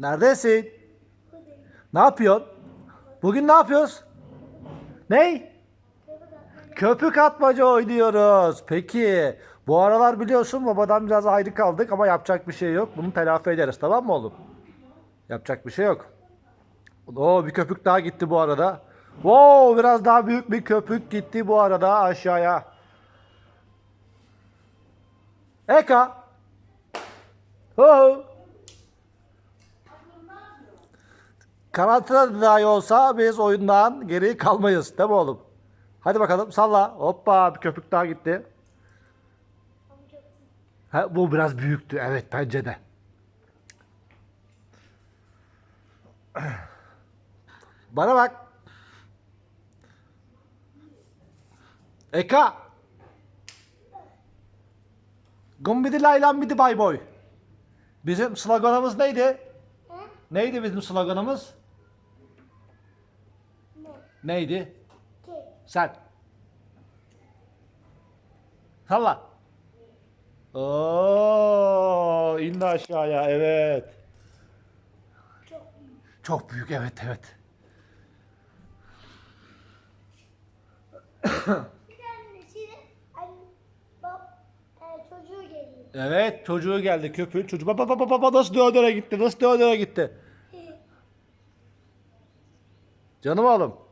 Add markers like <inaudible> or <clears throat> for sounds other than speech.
Neredesin? Ne yapıyorsun? Bugün ne yapıyoruz? Ney? Köpük atmaca oynuyoruz. Peki. Bu aralar biliyorsun babadan biraz ayrı kaldık ama yapacak bir şey yok. Bunu telafi ederiz tamam mı oğlum? Yapacak bir şey yok. Oo bir köpük daha gitti bu arada. Wow biraz daha büyük bir köpük gitti bu arada aşağıya. Eka. Ho. Karantina dahi olsa biz oyundan geri kalmayız. Değil mi oğlum? Hadi bakalım salla. Hoppa bir köpük daha gitti. Ha, bu biraz büyüktü. Evet bence de. <clears throat> Bana bak. Eka. Gumbidi laylan bidi bay boy. Bizim sloganımız neydi? Neydi bizim sloganımız? Neydi? Sen. Salla. Oo, indi aşağıya evet. Çok büyük evet evet. Bir tanesiyle anne, bab, e. Evet çocuğu geldi köpüğün çocuğu. Baba baba baba nasıl döndüre gitti nasıl döndüre gitti. Canım oğlum.